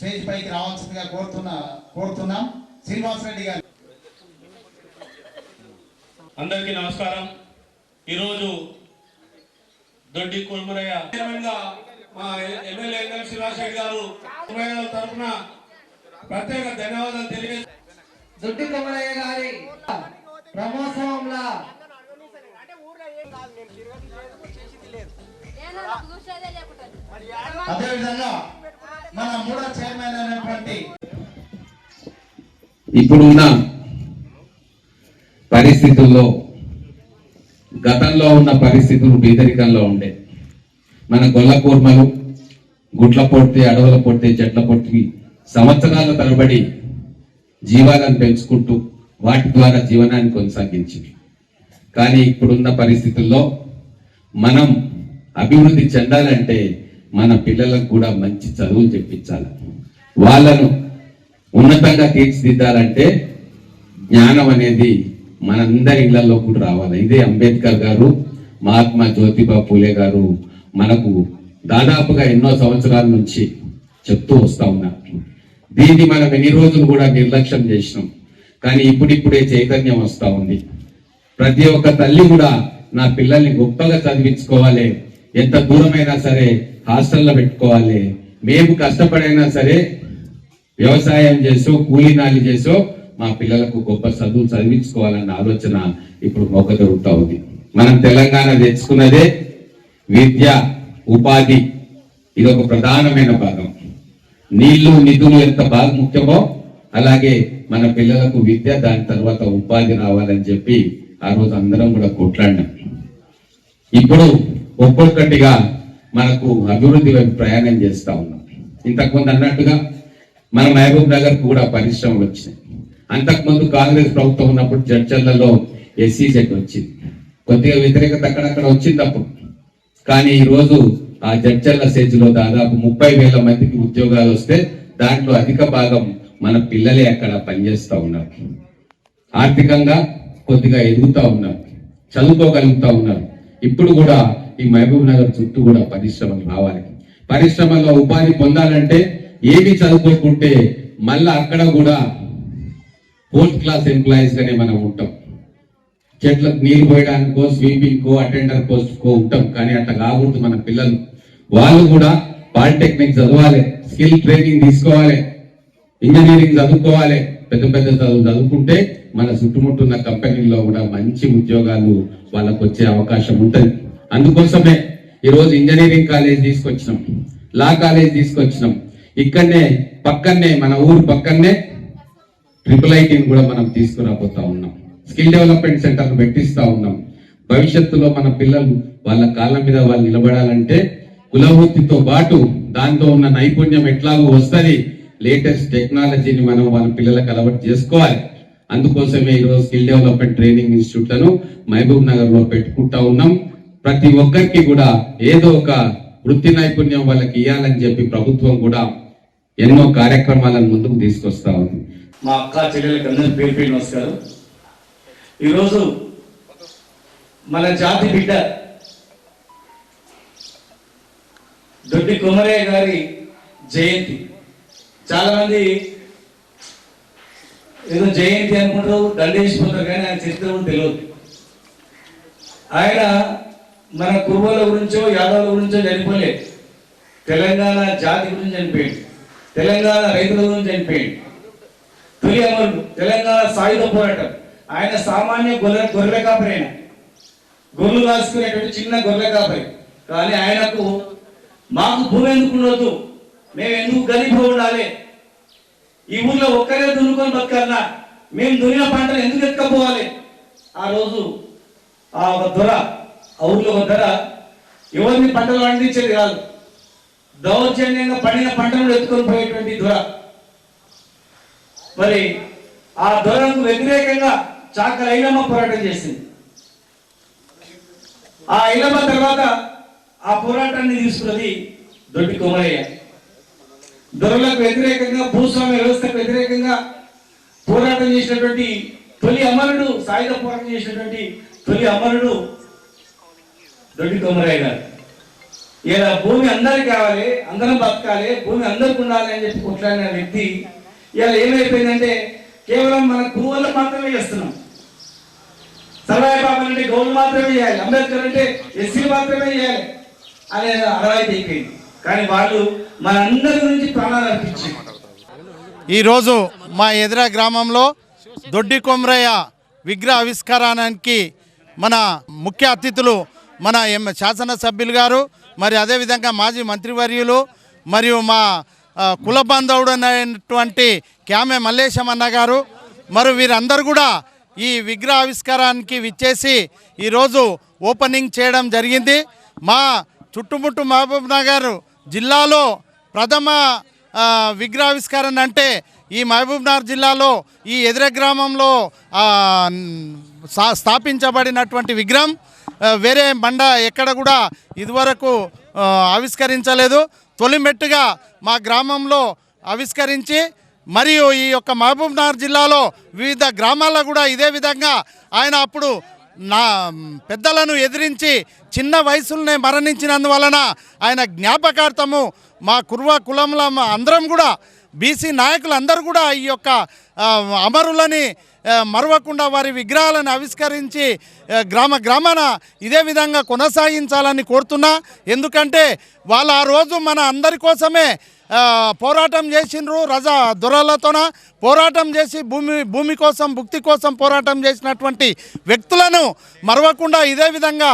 Stage పైకి రావాల్సిందిగా కోరుతున్నా కోరుతున్నాం. శ్రీనివాస్ రెడ్డి గారు. అందరికీ నమస్కారం. ఈరోజు దొడ్డి కుల్మరయ్య మా ఎమ్మెల్యే ఎన్ఎం శ్రీనివాసరెడ్డి గారు తరఫున ప్రత్యేక ధన్యవాదాలు తెలియజేస్తున్నాను దుడ్డి కొమరయ్య గారి బ్రహ్మోత్సవంలో అదేవిధంగా మన మూడో చైర్మన్ అయినటువంటి ఇప్పుడున్న పరిస్థితుల్లో గతంలో ఉన్న పరిస్థితులు బీదరికంలో ఉండే. మన గొల్ల కూర్మలు గుట్ల పొడితే అడవుల పొడితే చెట్ల పొడితే సంవత్సరాల తరబడి జీవాలను పెంచుకుంటూ వాటి ద్వారా జీవనాన్ని కొనసాగించింది. కానీ ఇప్పుడున్న పరిస్థితుల్లో మనం అభివృద్ధి చెందాలంటే మన పిల్లలకు కూడా మంచి చదువులు చెప్పించాలి. వాళ్ళను ఉన్నతంగా తీర్చిదిద్దాలంటే జ్ఞానం అనేది మనందరి ఇళ్ళలో కూడా రావాలి. ఇదే అంబేద్కర్ గారు మహాత్మా జ్యోతిబా పూలే గారు మనకు దాదాపుగా ఎన్నో సంవత్సరాల నుంచి చెప్తూ వస్తా ఉన్నారు. దీన్ని మనం ఎన్ని రోజులు కూడా నిర్లక్ష్యం చేసినాం. కానీ ఇప్పుడిప్పుడే చైతన్యం వస్తూ ఉంది. ప్రతి ఒక్క తల్లి కూడా నా పిల్లల్ని గొప్పగా చదివించుకోవాలి. ఎంత దూరమైనా సరే హాస్టల్లో పెట్టుకోవాలి. మేము కష్టపడైనా సరే వ్యవసాయం చేసో కూలీనాలి చేసో మా పిల్లలకు గొప్ప చదువు చదివించుకోవాలన్న ఆలోచన ఇప్పుడు మొక్క దొరుకుతా ఉంది. మనం తెలంగాణ తెచ్చుకున్నదే విద్య ఉపాధి. ఇది ఒక ప్రధానమైన భాగం. నీళ్ళు నిధులు ఎంత బాగా ముఖ్యమో అలాగే మన పిల్లలకు విద్య దాని తర్వాత ఉపాధి రావాలని చెప్పి ఆ రోజు అందరం కూడా కొట్లాడినాం. ఇప్పుడు ఒక్కొక్కటిగా మనకు అభివృద్ధి వైపు ప్రయాణం చేస్తా ఉన్నాం. ఇంతకుముందు అన్నట్టుగా మన మహబూబ్ నగర్ కూడా పరిశ్రమలు వచ్చినాయి. అంతకుముందు కాంగ్రెస్ ప్రభుత్వం ఉన్నప్పుడు జడ్జర్లలో ఎస్సీ సెట్ వచ్చింది. కొద్దిగా వ్యతిరేకత అక్కడక్కడ వచ్చింది అప్పుడు. కానీ ఈ రోజు ఆ జడ్చర్ల సెజ్లో దాదాపు ముప్పై వేల మందికి ఉద్యోగాలు వస్తే దాంట్లో అధిక భాగం మన పిల్లలే అక్కడ పనిచేస్తూ ఉన్నారు. ఆర్థికంగా కొద్దిగా ఎదుగుతా ఉన్నారు. చదువుకోగలుగుతా ఉన్నారు. ఇప్పుడు కూడా ఈ మహబూబ్ నగర్ చుట్టూ కూడా పరిశ్రమలు రావాలి పరిశ్రమల్లో ఉపాధి పొందాలంటే ఏమి చదువుకోకుంటే మళ్ళా అక్కడ కూడా ఫోర్త్ క్లాస్ ఎంప్లాయీస్ గానే మనం ఉంటాం. చెట్లకు నీళ్ళు పోయడానికో స్వీపింగ్ కో అటెండర్ పోస్ట్ కో ఉంటాం. కానీ అట్లా కాకూడదు మన పిల్లలు. వాళ్ళు కూడా పాలిటెక్నిక్ చదవాలి స్కిల్ ట్రైనింగ్ తీసుకోవాలి ఇంజనీరింగ్ చదువుకోవాలి. పెద్ద పెద్ద చదువు చదువుకుంటే మన చుట్టుముట్టున్న కంపెనీల్లో కూడా మంచి ఉద్యోగాలు వాళ్ళకు వచ్చే అవకాశం ఉంటుంది. అందుకోసమే ఈరోజు ఇంజనీరింగ్ కాలేజ్ తీసుకొచ్చినాం. లా కాలేజ్ తీసుకొచ్చినాం. ఇక్కడనే పక్కనే మన ఊరు పక్కనే ట్రిపుల్ ఐటీని కూడా మనం తీసుకురాబోతా ఉన్నాం. స్కిల్ డెవలప్మెంట్ సెంటర్ను పెట్టిస్తూ ఉన్నాం. భవిష్యత్తులో మన పిల్లలు వాళ్ళ కాళ్ళ మీద వాళ్ళు నిలబడాలంటే కులవృత్తితో పాటు దాంతో ఉన్న నైపుణ్యం ఎట్లాగో వస్తుంది లేటెస్ట్ టెక్నాలజీని మనం వాళ్ళ పిల్లలకు అలవాటు చేసుకోవాలి. అందుకోసమే ఈరోజు స్కిల్ డెవలప్మెంట్ ట్రైనింగ్ ఇన్స్టిట్యూట్లను మహబూబ్ నగర్లో పెట్టుకుంటా ఉన్నాం. ప్రతి ఒక్కరికి కూడా ఏదో ఒక వృత్తి నైపుణ్యం వాళ్ళకి ఇవ్వాలని చెప్పి ప్రభుత్వం కూడా ఎన్నో కార్యక్రమాలను ముందుకు తీసుకొస్తా ఉంది. మా అక్క చెల్లెలకి అందరూ పేరు పేరు నమస్కారం. ఈరోజు మన జాతి బిడ్డ దొడ్డి కొమరయ్య గారి జయంతి. చాలా మంది ఏదో జయంతి అనుకుంటారు దండేసిపోతారు కానీ ఆయన చరిత్ర తెలియదు. ఆయన మన కురువుల గురించో యాదవుల గురించో చనిపోలేదు. తెలంగాణ జాతి గురించి చనిపోయింది తెలంగాణ రైతుల గురించి చనిపోయింది తొలి అమలు తెలంగాణ సాయుధ పోరాటం. ఆయన సామాన్య గొర్రె గొర్రె కాపరి గొర్రెలు రాసుకునేటువంటి చిన్న గొర్రె కాపరి. కానీ ఆయనకు మాకు భూమి ఎందుకు ఉండదు మేము ఎందుకు గరీబ్ ఉండాలి? ఈ ఊర్లో ఒక్కరే దున్నుకొని బతకన్నా మేము దున్నిన పంటలు ఎందుకు ఎత్తుకపోవాలి? ఆ రోజు ఆ ఒక దొర ఊర్లో ఒక ధర ఎవరిని పంటలు పండించేది కాదు. దౌర్జన్యంగా పండిన పంటలను ఎత్తుకొని పోయేటువంటి దొర. మరి ఆ దొరకు వ్యతిరేకంగా చాకల ఐలమ్మ పోరాటం చేసింది. ఆ ఐలమ్మ తర్వాత ఆ పోరాటాన్ని తీసుకున్నది దొడ్డి కొమరయ్య. దొరలకు వ్యతిరేకంగా భూస్వామ్య వ్యవస్థకు వ్యతిరేకంగా పోరాటం చేసినటువంటి తొలి అమరుడు సాయుధ పోరాటం చేసినటువంటి తొలి అమరుడు దొడ్డి కొమరయ్య గారు ఇలా భూమి అందరికి కావాలి అందరం బతకాలి భూమి అందరికి ఉండాలి అని చెప్పి కొట్లాడిన వ్యక్తి ఇలా ఏమైపోయిందంటే కేవలం మన కురువల్లో మాత్రమే చేస్తున్నాం. సర్వాయి బాబు అంటే గౌరవం మాత్రమే చేయాలి అంబేద్కర్ అంటే ఎస్సీ మాత్రమే చేయాలి అనే అరవైతే అయిపోయింది. కానీ వాళ్ళు మన అందరి గురించి ప్రాణాలు అర్పించారు. ఈరోజు మా ఎదుర గ్రామంలో దొడ్డి కొమరయ్య విగ్రహ ఆవిష్కారానికి మన ముఖ్య అతిథులు మన ఎం శాసనసభ్యులు గారు మరి అదేవిధంగా మాజీ మంత్రివర్యులు మరియు మా కుల బాంధవుడు అనేటువంటి క్యామె మల్లేశం అన్న గారు మరి వీరందరూ కూడా ఈ విగ్రహ ఆవిష్కారానికి విచ్చేసి ఈరోజు ఓపెనింగ్ చేయడం జరిగింది. మా చుట్టుముట్టు మహబూబ్ నగర్ జిల్లాలో ప్రథమ ఆ, విగ్రహావిష్కరణ అంటే ఈ మహబూబ్ నగర్ జిల్లాలో ఈ ఎదుర గ్రామంలో స్థాపించబడినటువంటి విగ్రహం. వేరే బండ ఎక్కడ కూడా ఇదివరకు ఆవిష్కరించలేదు. తొలి మెట్టుగా మా గ్రామంలో ఆవిష్కరించి మరియు ఈ యొక్క మహబూబ్నగర్ జిల్లాలో వివిధ గ్రామాల్లో కూడా ఇదే విధంగా ఆయన అప్పుడు నా పెద్దలను ఎదిరించి చిన్న వయసులోనే మరణించినందువలన ఆయన జ్ఞాపకార్థము మా కుర్వ కులంలో మా అందరం కూడా బీసీ నాయకులు అందరూ కూడా ఈ యొక్క అమరులని మరవకుండా వారి విగ్రహాలను ఆవిష్కరించి గ్రామ గ్రామాన ఇదే విధంగా కొనసాగించాలని కోరుతున్నా. ఎందుకంటే వాళ్ళు ఆ రోజు మన అందరి కోసమే పోరాటం చేసిండ్రు రజా దొరలతోన. పోరాటం చేసి భూమి భూమి కోసం భుక్తి కోసం పోరాటం చేసినటువంటి వ్యక్తులను మరవకుండా ఇదే విధంగా